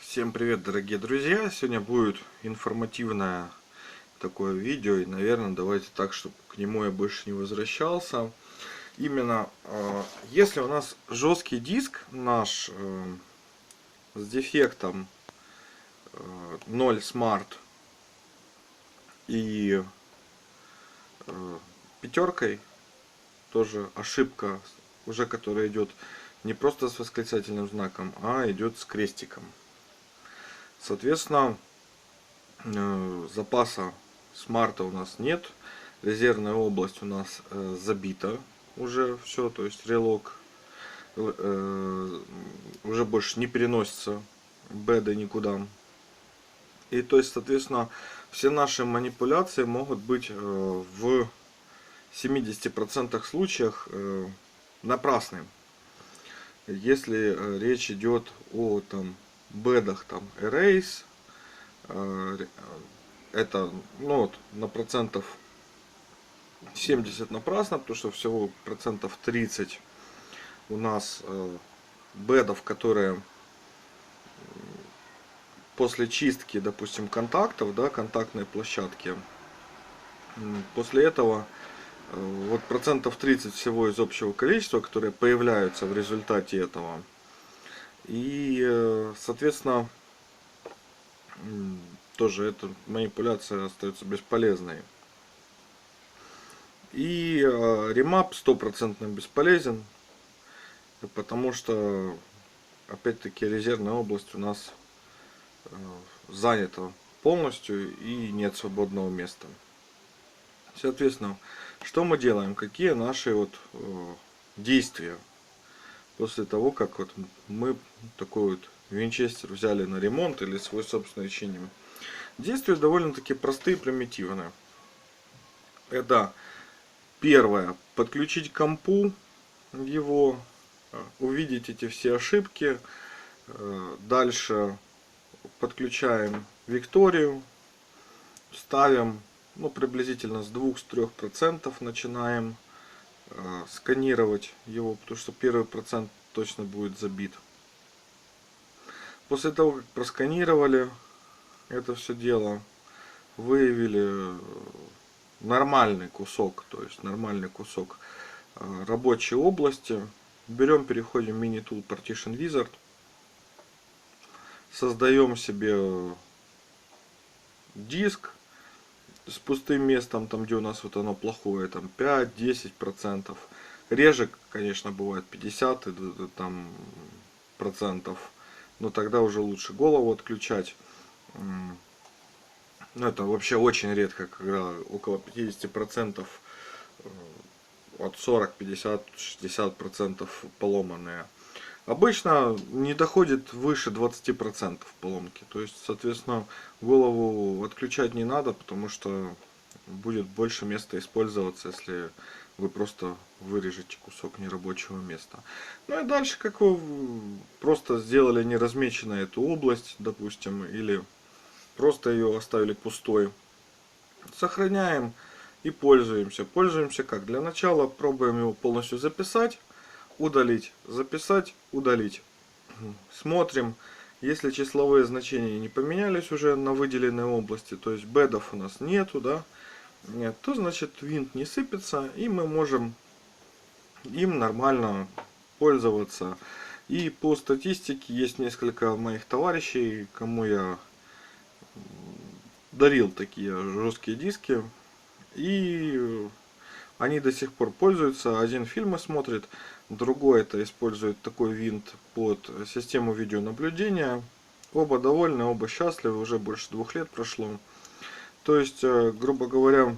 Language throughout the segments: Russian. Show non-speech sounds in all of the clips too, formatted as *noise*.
Всем привет, дорогие друзья! Сегодня будет информативное такое видео, и, наверное, давайте так, чтобы к нему я больше не возвращался. Именно, э, если у нас жесткий диск наш э, с дефектом 0 э, Smart и пятеркой, тоже ошибка, уже которая идет не просто с восклицательным знаком, а идет с крестиком. Соответственно, э, запаса смарта у нас нет. Резервная область у нас э, забита уже все, то есть релок э, уже больше не переносится беда никуда. И то есть, соответственно, все наши манипуляции могут быть в 70% случаях напрасны. Если речь идет о там бедах там erase э, это ну вот на процентов 70 напрасно потому что всего процентов 30 у нас э, бедов которые после чистки допустим контактов да контактной площадки. После этого э, вот процентов 30 всего из общего количества которые появляются в результате этого и, э, соответственно, тоже эта манипуляция остается бесполезной. И э, ремап стопроцентно бесполезен, потому что, опять-таки, резервная область у нас э, занята полностью и нет свободного места. Соответственно, что мы делаем? Какие наши вот действия после того, как вот мы такой вот винчестер взяли на ремонт или свой собственный чиним. Действия довольно-таки простые и примитивные. Это первое, подключить компу его, увидеть эти все ошибки. Дальше подключаем Викторию, ставим ну, приблизительно с 2-3% начинаем Э, сканировать его, потому что первый процент точно будет забит. После того, как просканировали это все дело, выявили нормальный кусок, то есть нормальный кусок э, рабочей области, берем, переходим Tool Partition Wizard, создаем себе диск, с пустым местом, там где у нас вот оно плохое, там 5-10%. Реже, конечно, бывает 50 там, процентов, но тогда уже лучше голову отключать. Ну, это вообще очень редко, когда около 50% э, от 40, 50, 60 процентов поломанные. Обычно не доходит выше 20% поломки. То есть, соответственно, голову отключать не надо, потому что будет больше места использоваться, если вы просто вырежете кусок нерабочего места. Ну и дальше, как вы просто сделали неразмеченно эту область, допустим, или просто ее оставили пустой, сохраняем и пользуемся. Пользуемся как? Для начала пробуем его полностью записать удалить, записать, удалить. Смотрим, если числовые значения не поменялись уже на выделенной области, то есть бедов у нас нету, да, нет, то значит винт не сыпется, и мы можем им нормально пользоваться. И по статистике есть несколько моих товарищей, кому я дарил такие жесткие диски. И они до сих пор пользуются. Один фильмы смотрит, Другой это использует такой винт под систему видеонаблюдения. Оба довольны, оба счастливы, уже больше двух лет прошло. То есть, э, грубо говоря,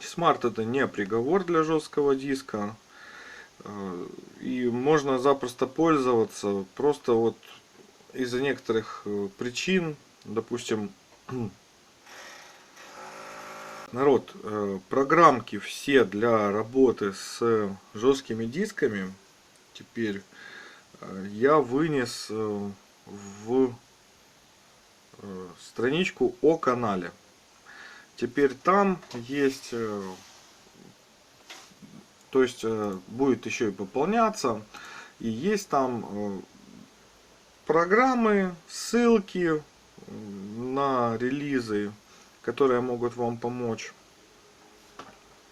смарт это не приговор для жесткого диска. Э, и можно запросто пользоваться просто вот из-за некоторых э, причин, допустим, *clears throat* Народ, э, программки все для работы с жесткими дисками теперь э, я вынес э, в страничку о канале. Теперь там есть, то есть будет еще и пополняться. И есть там программы, ссылки на релизы, которые могут вам помочь.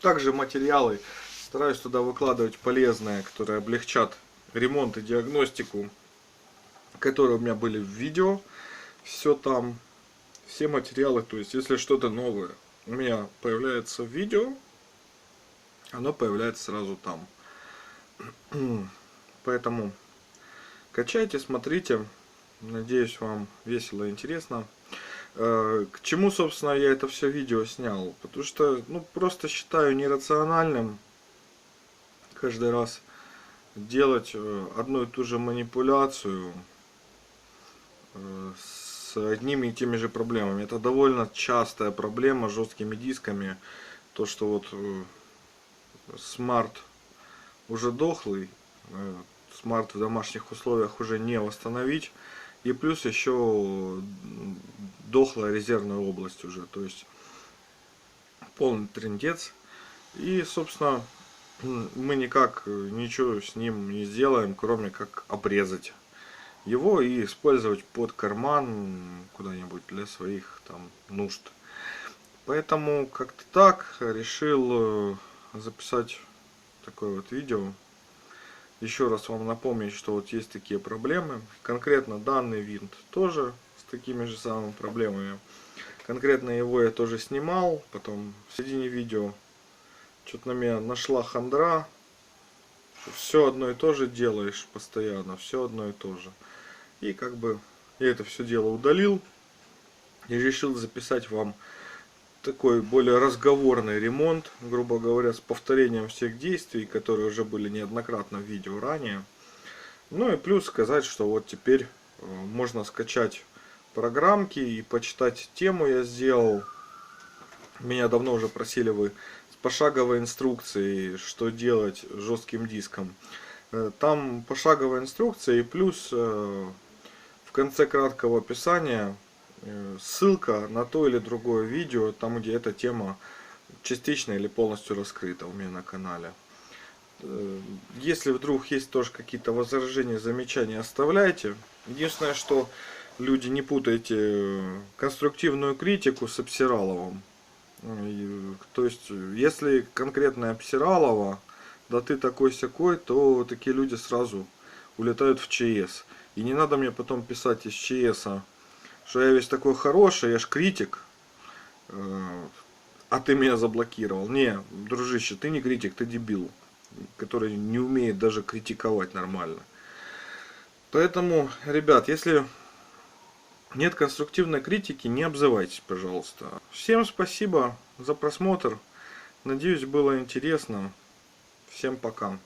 Также материалы стараюсь туда выкладывать полезные, которые облегчат ремонт и диагностику, которые у меня были в видео. Все там, все материалы, то есть если что-то новое у меня появляется в видео, оно появляется сразу там. *clears throat* Поэтому качайте, смотрите. Надеюсь, вам весело и интересно. Э, к чему, собственно, я это все видео снял? Потому что, ну, просто считаю нерациональным каждый раз делать э, одну и ту же манипуляцию э, с одними и теми же проблемами. Это довольно частая проблема с жесткими дисками. То, что вот смарт уже дохлый, смарт в домашних условиях уже не восстановить. И плюс еще дохлая резервная область уже. То есть полный трендец. И, собственно, мы никак ничего с ним не сделаем, кроме как обрезать его и использовать под карман куда-нибудь для своих там нужд. Поэтому как-то так решил э, записать такое вот видео. Еще раз вам напомнить, что вот есть такие проблемы. Конкретно данный винт тоже с такими же самыми проблемами. Конкретно его я тоже снимал. Потом в середине видео что-то на меня нашла хандра. Все одно и то же делаешь постоянно. Все одно и то же. И как бы я это все дело удалил. И решил записать вам такой более разговорный ремонт, грубо говоря, с повторением всех действий, которые уже были неоднократно в видео ранее. Ну и плюс сказать, что вот теперь э, можно скачать программки и почитать тему я сделал. Меня давно уже просили вы с пошаговой инструкцией, что делать с жестким диском. Э, там пошаговая инструкция и плюс э, в конце краткого описания ссылка на то или другое видео, там где эта тема частично или полностью раскрыта у меня на канале. Э, если вдруг есть тоже какие-то возражения, замечания, оставляйте. Единственное, что люди не путайте конструктивную критику с Обсираловым. То есть, если конкретная Обсиралова, да ты такой-сякой, то такие люди сразу улетают в ЧС. И не надо мне потом писать из ЧС, что я весь такой хороший, я ж критик, э, а ты меня заблокировал. Не, дружище, ты не критик, ты дебил, который не умеет даже критиковать нормально. Поэтому, ребят, если нет конструктивной критики, не обзывайтесь, пожалуйста. Всем спасибо за просмотр. Надеюсь, было интересно. Всем пока.